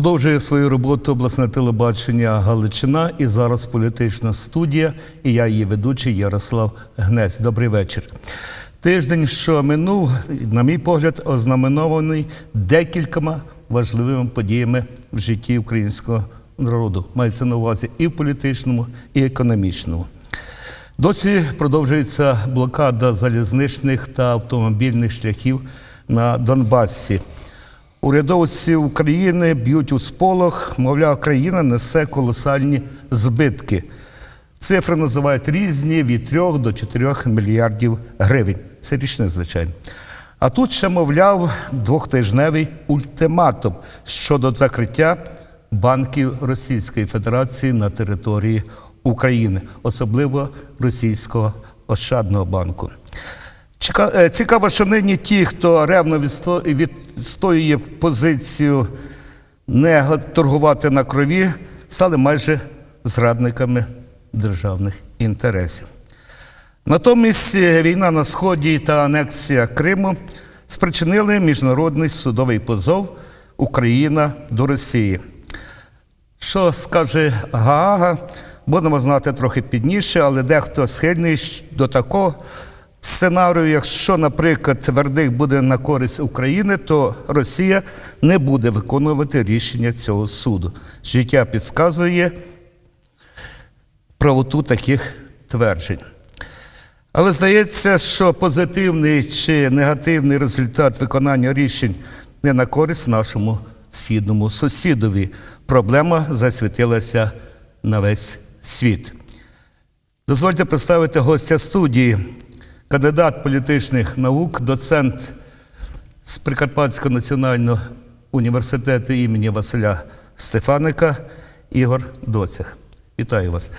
Продовжує свою роботу обласне телебачення Галичина і зараз політична студія. І я її ведучий Ярослав Гнесь. Добрий вечір. Тиждень, що минув, на мій погляд, ознаменований декількома важливими подіями в житті українського народу. Мається на увазі і в політичному, і економічному. Досі продовжується блокада залізничних та автомобільних шляхів на Донбасі. Урядовці України б'ють у сполох, мовляв, країна несе колосальні збитки. Цифри називають різні від 3 до 4 мільярдів гривень. Це річне, звичайно. А тут ще, мовляв, двохтижневий ультиматум щодо закриття банків Російської Федерації на території України, особливо Російського Ощадного банку. Е, Цікаво, що нині ті, хто ревно відстоює позицію не торгувати на крові, стали майже зрадниками державних інтересів. Натомість е, війна на Сході та анексія Криму спричинили міжнародний судовий позов Україна до Росії. Що скаже Гаага, будемо знати трохи пізніше, але дехто схильний до такого сценарію, якщо, наприклад, вердикт буде на користь України, то Росія не буде виконувати рішення цього суду. Життя підказує правоту таких тверджень. Але здається, що позитивний чи негативний результат виконання рішень не на користь нашому східному сусідові. Проблема засвітилася на весь світ. Дозвольте представити гостя студії, кандидат політичних наук, доцент з Прикарпатського національного університету імені Василя Стефаника Ігор Доцях. Вітаю вас.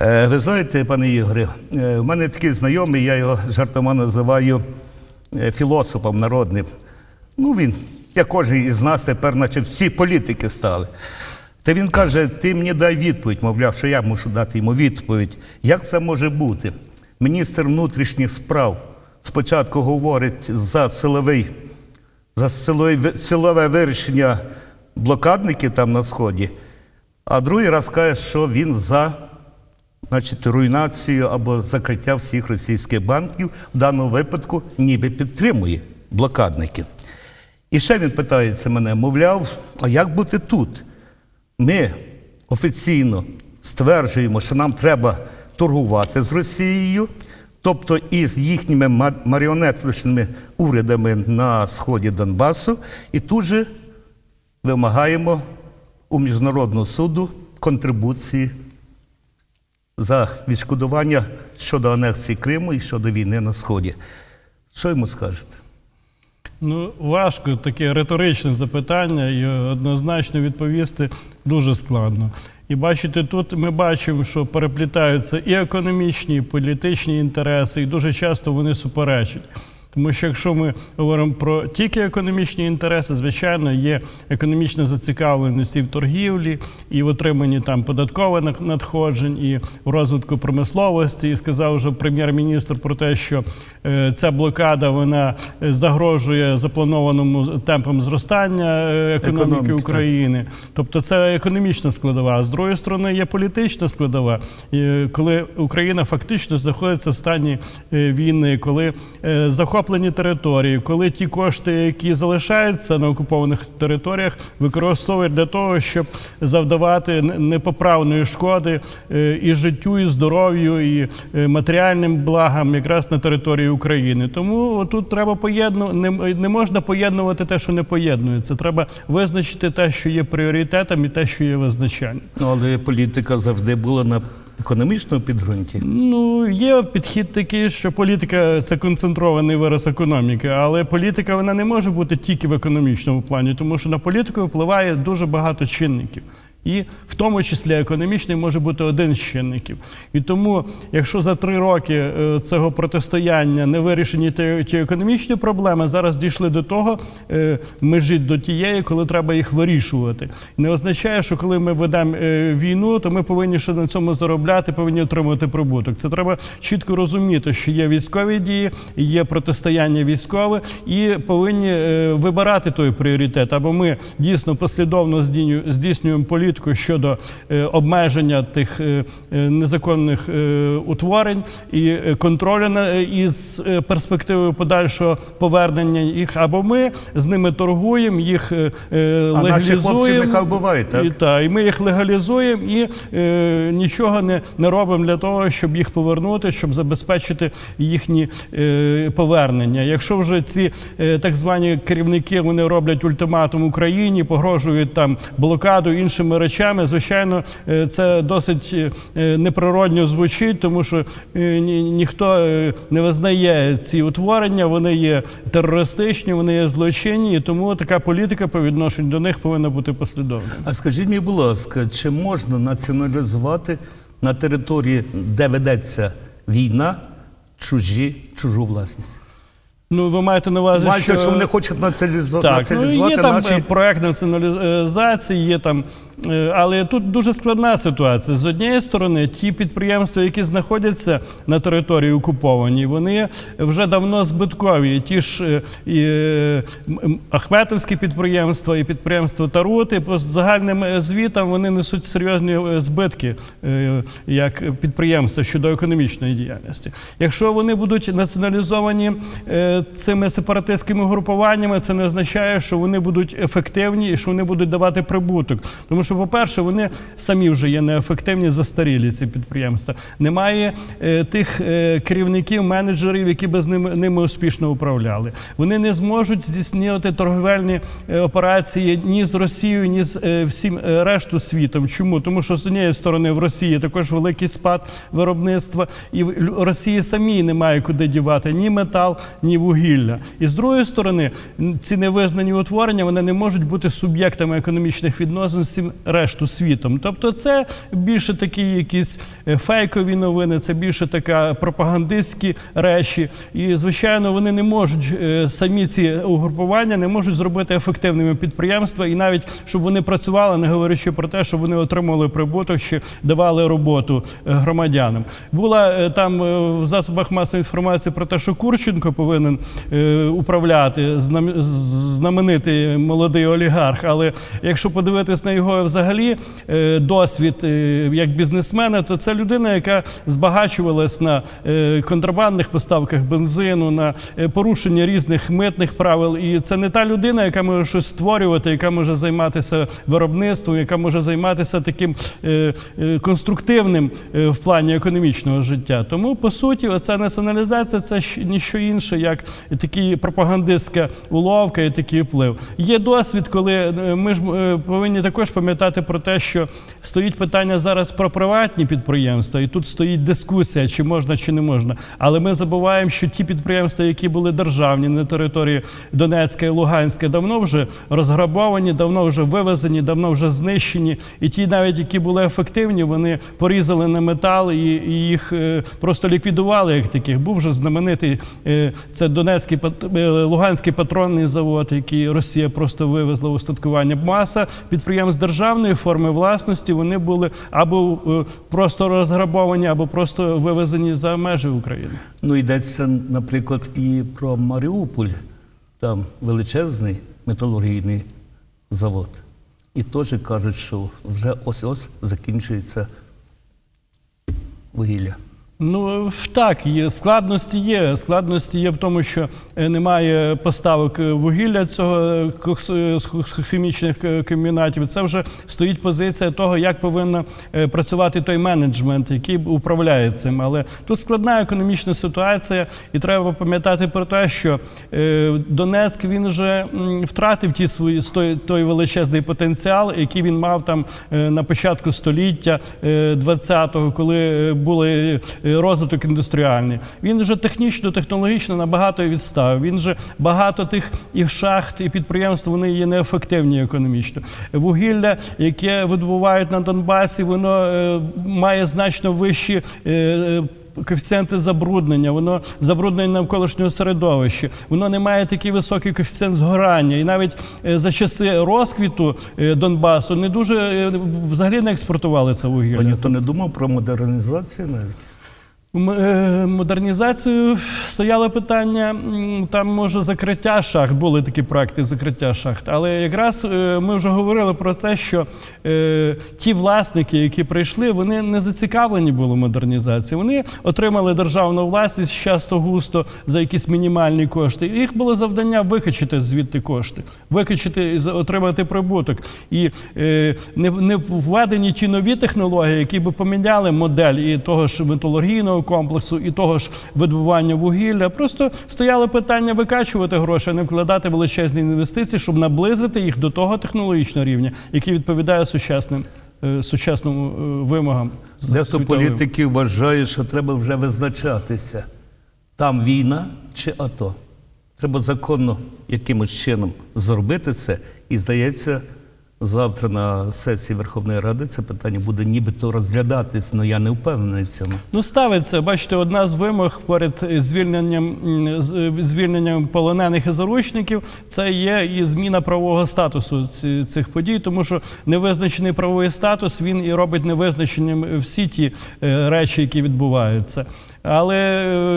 Е, Ви знаєте, пане Ігоре, е, в мене такий знайомий, я його жартома називаю е, філософом народним. Ну, він, як кожен із нас, тепер, наче всі політики стали. Та він каже: ти мені дай відповідь, мовляв, що я мушу дати йому відповідь. Як це може бути? Міністр внутрішніх справ спочатку говорить за силовий, за силове, вирішення блокадників там на Сході, а другий раз каже, що він за значить, руйнацію або закриття всіх російських банків, в даному випадку ніби підтримує блокадників. І ще він питається мене, мовляв, а як бути тут? Ми офіційно стверджуємо, що нам треба торгувати з Росією, тобто із їхніми ма- маріонеточними урядами на сході Донбасу, і тут же вимагаємо у Міжнародного суду контрибуції за відшкодування щодо анексії Криму і щодо війни на Сході. Що йому скажете? Ну, важко таке риторичне запитання, і однозначно відповісти дуже складно. І бачите, тут ми бачимо, що переплітаються і економічні, і політичні інтереси, і дуже часто вони суперечать. Тому що якщо ми говоримо про тільки економічні інтереси, звичайно, є економічна зацікавленість і в торгівлі, і в отриманні там податкових надходжень, і в розвитку промисловості. І сказав вже прем'єр-міністр про те, що е, ця блокада вона е, загрожує запланованому темпам зростання е, економіки Економіки. України. Тобто це економічна складова. А з другої сторони є політична складова, коли Україна фактично знаходиться в стані війни, коли е, захоплені території, коли ті кошти, які залишаються на окупованих територіях, використовують для того, щоб завдавати непоправної шкоди е, і життю, і здоров'ю, і е, матеріальним благам якраз на території України. Тому тут треба поєдну... не, не можна поєднувати те, що не поєднується. Треба визначити те, що є пріоритетом, і те, що є визначанням. Ну, але політика завжди була на економічному підґрунті. Ну, є підхід такий, що політика це концентрований вираз економіки, але політика вона не може бути тільки в економічному плані, тому що на політику впливає дуже багато чинників. І в тому числі економічний може бути один з чинників. І тому, якщо за три роки е, цього протистояння не вирішені ті, економічні проблеми, зараз дійшли до того е, межі до тієї, коли треба їх вирішувати. Не означає, що коли ми ведемо е, війну, то ми повинні ще на цьому заробляти, повинні отримувати прибуток. Це треба чітко розуміти, що є військові дії, є протистояння військове, і повинні вибирати той пріоритет. Або ми дійсно послідовно здійсню- здійснюємо політику щодо е, обмеження тих е, е, незаконних утворень і контролю із перспективою подальшого повернення їх, або ми з ними торгуємо, їх е, А наші хлопці нехай вбивають, так? І, та, і ми їх легалізуємо і е, нічого не, не робимо для того, щоб їх повернути, щоб забезпечити їхні е, повернення. Якщо вже ці е, так звані керівники вони роблять ультиматум Україні, погрожують там блокаду іншими речами, звичайно, е, це досить е, неприродньо звучить, тому що е, ніхто е, не визнає ці утворення, вони є терористичні, вони є злочинні, і тому така політика по відношенню до них повинна бути послідовною. А скажіть мені, будь ласка, чи можна націоналізувати на території, де ведеться війна, чужі, чужу власність? Ну, ви маєте на увазі, Бачите, що... що вони хочуть націоналізу- Так, ну, є там наші. е, проект націоналізації, є там, е, але тут дуже складна ситуація. З однієї сторони, ті підприємства, які знаходяться на території окупованій, вони вже давно збиткові. Ті ж е, і, Ахметовські підприємства і підприємства Тарути по загальним звітам вони несуть серйозні збитки як підприємства щодо економічної діяльності. Якщо вони будуть націоналізовані цими сепаратистськими групуваннями, це не означає, що вони будуть ефективні і що вони будуть давати прибуток. Тому що, по-перше, вони самі вже є неефективні, застарілі ці підприємства. Немає е, тих е, керівників, менеджерів, які би з ними, ними успішно управляли. Вони не зможуть здійснювати торговельні е, операції ні з Росією, ні з всім решту світом. Чому? Тому що з однієї сторони в Росії також великий спад виробництва, і в Росії самій немає куди дівати ні метал, ні вугілля. І з другої сторони, ці невизнані утворення вони не можуть бути суб'єктами економічних відносин з всім решту світом. Тобто, це більше такі якісь е, фейкові новини, це більше така пропагандистські речі. І звичайно, вони не можуть е, самі ці угрупування не можуть зробити ефективними підприємства, і навіть щоб вони працювали, не говорячи про те, щоб вони отримали прибуток чи давали роботу е, громадянам. Була там в засобах масової інформації про те, що Курченко повинен е, управляти знаменитий молодий олігарх. Але якщо подивитись на його взагалі е, досвід е, як бізнесмена, то це людина, яка збагачувалась на контрабандних поставках бензину, на порушення різних митних правил. І це не та людина, яка може щось створювати, яка може займатися виробництвом, яка може займатися таким конструктивним в плані економічного життя. Тому по суті, оця націоналізація це ніщо інше, як такі пропагандистська уловка і такий вплив. Є досвід, коли е, ми ж е, повинні також пам'ятати про те, що стоїть питання зараз про приватні підприємства, і тут стоїть дискусія, чи можна, чи не можна. Але ми забуваємо, що ті підприємства, які були державні на території Донецька і Луганська, давно вже розграбовані, давно вже вивезені, давно вже знищені. І ті, навіть які були ефективні, вони порізали на метал і, їх е, просто ліквідували як таких. Був вже знаменитий це Донецький е, Луганський патронний завод, який Росія просто вивезла в устаткування. Маса підприємств державної форми власності вони були або е, просто розграбовані, або просто вивезені за межі України. Ну, йдеться, наприклад, і про Маріуполь, там величезний металургійний завод. І теж кажуть, що вже ось-ось закінчується вугілля. Ну так, є складності є. Складності є в тому, що е, немає поставок е, вугілля цього е, з хімічних комбінатів. Це вже стоїть позиція того, як повинен е, працювати той менеджмент, який управляє цим. Але тут складна економічна ситуація, і треба пам'ятати про те, що Донецьк він вже втратив ті свої той, величезний потенціал, який він мав там на початку століття е, 20-го, коли були розвиток індустріальний. Він вже технічно, технологічно набагато відстав. Він вже багато тих і шахт, і підприємств вони є неефективні економічно. Вугілля, яке видобувають на Донбасі, воно е, має значно вищі. е, е, Коефіцієнти забруднення, воно забруднення навколишнього середовища, воно не має такий високий коефіцієнт згорання. І навіть за часи розквіту Донбасу не дуже взагалі не експортували це вугілля. ніхто не думав про модернізацію навіть. Е, Модернізацію стояло питання, там може закриття шахт, були такі проекти закриття шахт. Але якраз е, ми вже говорили про це, що е, ті власники, які прийшли, вони не зацікавлені були модернізації. Вони отримали державну власність часто густо за якісь мінімальні кошти. Їх було завдання викачити звідти кошти, викачити і отримати прибуток. І не введені ті нові технології, які би поміняли модель і того ж металургійного комплексу, і того ж видобування вугілля. Просто стояло питання викачувати гроші, а не вкладати величезні інвестиції, щоб наблизити їх до того технологічного рівня, який відповідає сучасним. е, Сучасним е, вимогам Дехто політиків вважає, що треба вже визначатися, там війна чи АТО. Треба законно якимось чином зробити це. І здається, завтра на сесії Верховної Ради це питання буде нібито розглядатись, але я не впевнений в цьому. Ну, ставиться, бачите, одна з вимог перед звільненням, звільненням полонених і заручників це є і зміна правового статусу цих подій, тому що невизначений правовий статус він і робить невизначеним всі ті е, речі, які відбуваються. Але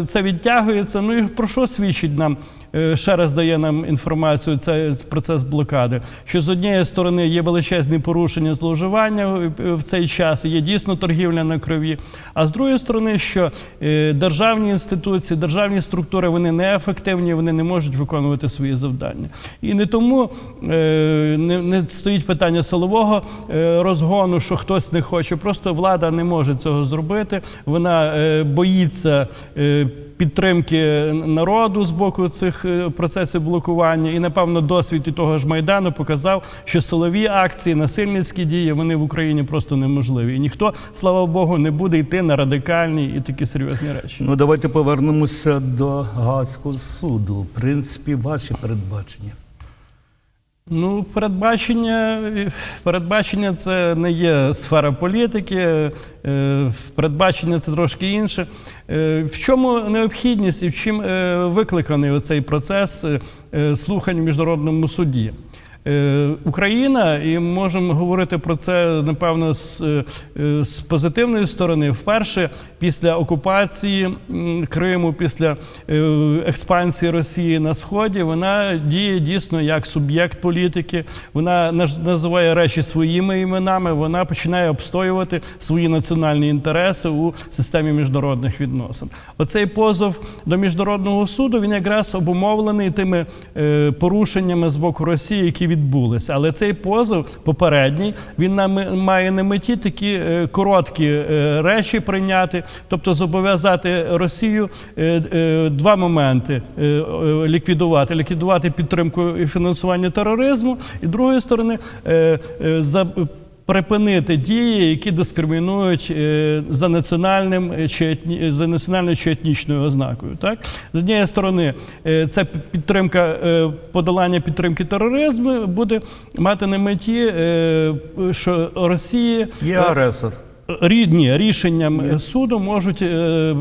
е, це відтягується. Ну і про що свідчить нам? Е, Ще раз дає нам інформацію цей процес блокади, що з однієї сторони є величезні порушення зловживання е, в цей час, є дійсно торгівля на крові. А з другої сторони, що е, державні інституції, державні структури вони неефективні, вони не можуть виконувати свої завдання. І не тому не, стоїть питання силового розгону, що хтось не хоче. Просто влада не може цього зробити. Вона боїться. Підтримки народу з боку цих е, процесів блокування, і напевно досвід і того ж майдану показав, що силові акції, насильницькі дії вони в Україні просто неможливі. І ніхто, слава Богу, не буде йти на радикальні і такі серйозні речі. Ну, давайте повернемося до Гаазького суду. В принципі, ваші передбачення. Ну, передбачення, передбачення це не є сфера політики, е, передбачення це трошки інше. Е, В чому необхідність і в чим е, викликаний оцей процес слухань в міжнародному суді? Е, Україна, і можемо говорити про це напевно з, е, е, з позитивної сторони. Вперше після окупації Криму, після експансії Росії на сході, вона діє дійсно як суб'єкт політики. Вона називає речі своїми іменами. Вона починає обстоювати свої національні інтереси у системі міжнародних відносин. Оцей позов до міжнародного суду він якраз обумовлений тими порушеннями з боку Росії, які відбулися. Але цей позов попередній він нам має на меті такі е, короткі е, речі прийняти, тобто зобов'язати Росію е, два моменти ліквідувати: ліквідувати підтримку і фінансування тероризму, і другої сторони за Припинити дії, які дискримінують е, за національним е, чи етні, за національною чи етнічною ознакою. Так з однієї сторони, е, це підтримка е, подолання підтримки тероризму буде мати на меті, е, що Росії Є агресор. рідні рішенням суду можуть е,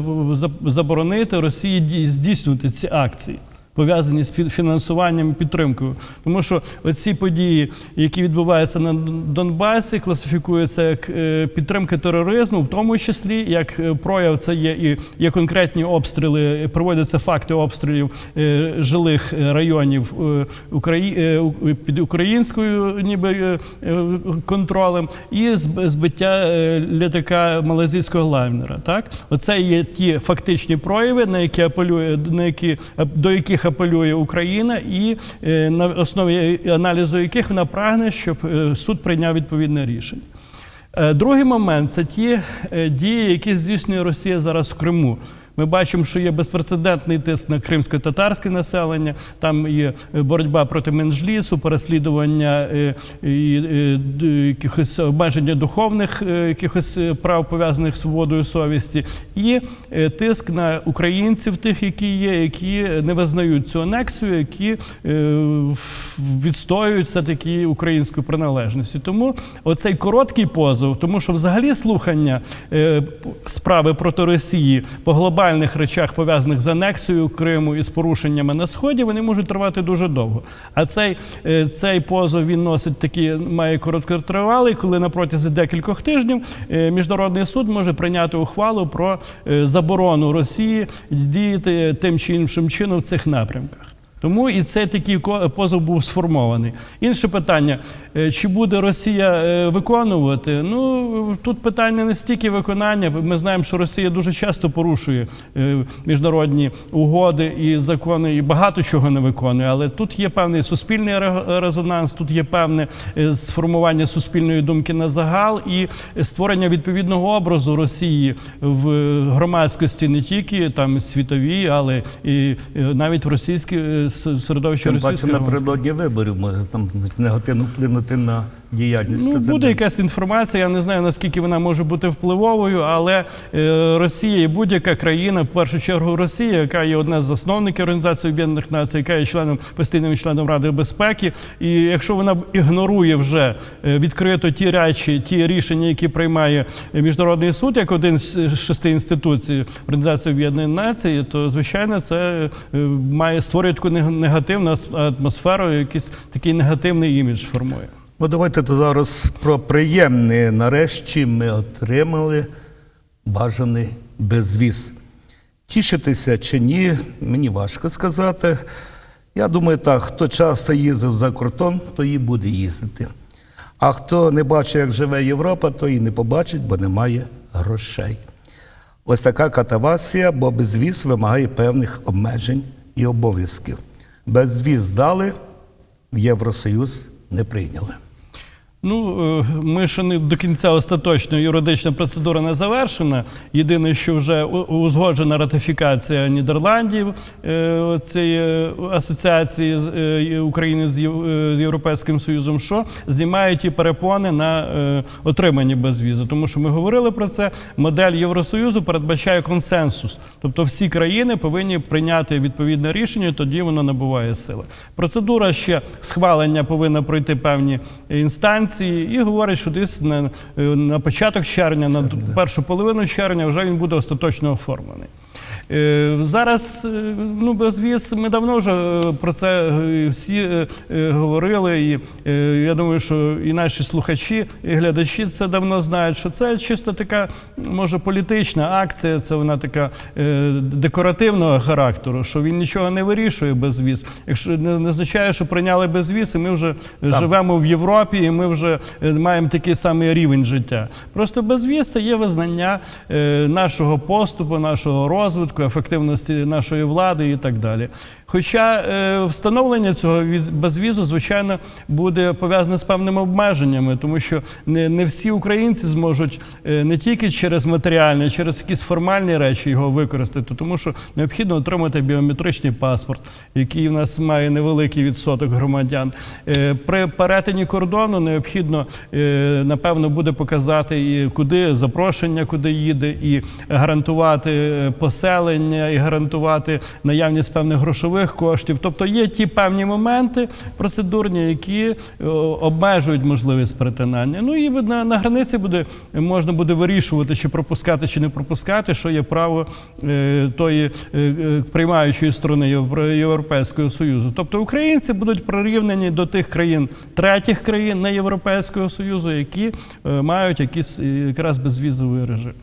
заборонити Росії ді- здійснювати ці акції. Пов'язані з фі- фінансуванням і підтримкою, тому що оці події, які відбуваються на Донбасі, класифікуються як е, підтримка тероризму, в тому числі як е, прояв це є і є конкретні обстріли, проводяться факти обстрілів е, жилих районів під українською ніби контролем, і збиття літака малазійського лайнера. Так, оце є ті фактичні прояви, на які апелює на які до яких апелює Україна, і е, на основі аналізу яких вона прагне, щоб е, суд прийняв відповідне рішення. Е, Другий момент це ті дії, які здійснює Росія зараз в Криму. Ми бачимо, що є безпрецедентний тиск на кримсько-татарське населення. Там є е, боротьба проти менжлісу, переслідування е, е, якихось обмеження духовних якихось прав пов'язаних з свободою совісті, і тиск на українців, тих, які є, які не визнають цю анексію, які відстоюють все таки українську приналежність. Тому оцей короткий позов, тому що взагалі слухання справи проти Росії по глобальних речах, пов'язаних з анексією Криму і з порушеннями на сході, вони можуть тривати дуже довго. А цей, е, цей позов він носить такі, має короткотривалий, коли на протязі декількох тижнів е, міжнародний суд може прийняти ухвалу про е, заборону Росії діяти тим чи іншим чином в цих напрямках. Тому і цей такий позов був сформований. Інше питання: е, чи буде Росія е, виконувати? Ну тут питання не стільки виконання. Ми знаємо, що Росія дуже часто порушує е, міжнародні угоди і закони, і багато чого не виконує. Але тут є певний суспільний ре- резонанс, тут є певне сформування суспільної думки на загал і створення відповідного образу Росії в громадськості не тільки там світовій, але і навіть в російській е, с- середовищі Тим паче громадськості. напередодні виборів може там негативно вплинути на діяльність Ну, президента. буде якась інформація, я не знаю наскільки вона може бути впливовою, але е, Росія і будь-яка країна, в першу чергу Росія, яка є одна з засновників Організації Об'єднаних Націй, яка є членом постійним членом Ради безпеки. І якщо вона ігнорує вже е, відкрито ті речі, ті рішення, які приймає міжнародний суд, як один з шести інституцій Організації Об'єднаних Націй, то звичайно це е, має створює таку негативну ас- атмосферу, якийсь такий негативний імідж формує. Ну, давайте то зараз про приємне. Нарешті ми отримали бажаний безвіз. Тішитися чи ні, мені важко сказати. Я думаю, так, хто часто їздив за кордон, то і буде їздити. А хто не бачить, як живе Європа, то і не побачить, бо немає грошей. Ось така катавасія, бо безвіз вимагає певних обмежень і обов'язків. Безвіз дали, в Євросоюз не прийняли. Ну, е, ми ще не до кінця остаточно юридична процедура не завершена. Єдине, що вже узгоджена ратифікація Нідерландів е, цієї асоціації е, України з Єв- з Європейським Союзом, що знімає ті перепони на отриманні безвізу. Тому що ми говорили про це. Модель Євросоюзу передбачає консенсус. Тобто всі країни повинні прийняти відповідне рішення, тоді воно набуває сили. Процедура ще схвалення повинна пройти певні інстанції, і говорить, що десь на, е, на початок червня, на першу половину червня, вже він буде остаточно оформлений. Е, Зараз е, ну, безвіз, ми давно вже е, про це всі говорили, і я думаю, що і наші слухачі, і глядачі це давно знають, що це чисто така, може, політична акція, це вона така декоративного характеру, що він нічого не вирішує безвіз. Якщо не, означає, що прийняли безвіз, і ми вже живемо в Європі, і ми вже маємо такий самий рівень життя. Просто безвіз це є визнання нашого поступу, нашого розвитку, ефективності нашої влади і так далі. Хоча е, встановлення цього віз- безвізу, звичайно, буде пов'язане з певними обмеженнями, тому що не, не всі українці зможуть е, не тільки через матеріальні, через якісь формальні речі його використати, тому що необхідно отримати біометричний паспорт, який в нас має невеликий відсоток громадян. Е, При перетині кордону необхідно, напевно, буде показати і куди запрошення, куди їде, і гарантувати поселення, і гарантувати наявність певних грошових коштів. Тобто є ті певні моменти процедурні, які е, обмежують можливість перетинання. Ну і на, на границі буде можна буде вирішувати, чи пропускати, чи не пропускати, що є право е, тої е, е, приймаючої сторони Європейського Союзу. Тобто українці будуть прирівнені до тих країн, третіх країн не Європейського Союзу, які е, мають якийсь е, якраз безвізовий режим.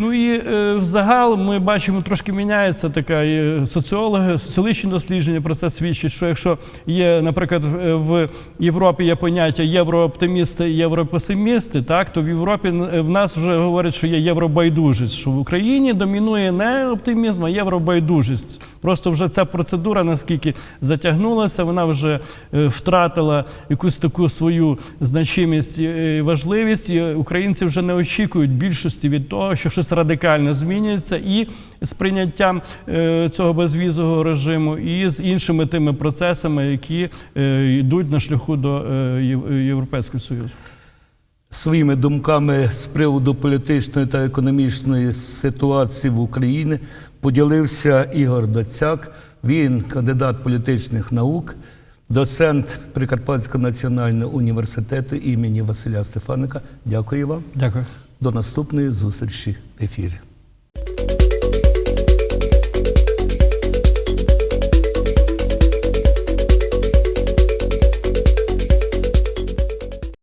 Ну і е, взагал ми бачимо, трошки міняється така і соціологи, соціологічні дослідження про це свідчать, що якщо є, наприклад, в- в Європі є поняття єврооптимісти і європесимісти, так то в Європі е, в нас вже говорять, що є євробайдужість, що в Україні домінує не оптимізм, а євробайдужість. Просто вже ця процедура наскільки затягнулася, вона вже е, втратила якусь таку свою значимість і важливість, і українці вже не очікують більшості від того, що щось щось радикально змінюється і з прийняттям е, цього безвізового режиму, і з іншими тими процесами, які е, йдуть на шляху до е, Європейського Союзу. Своїми думками з приводу політичної та економічної ситуації в Україні поділився Ігор Доцяк. Він кандидат політичних наук, доцент Прикарпатського національного університету імені Василя Стефаника. Дякую вам. Дякую. До наступної зустрічі в ефірі.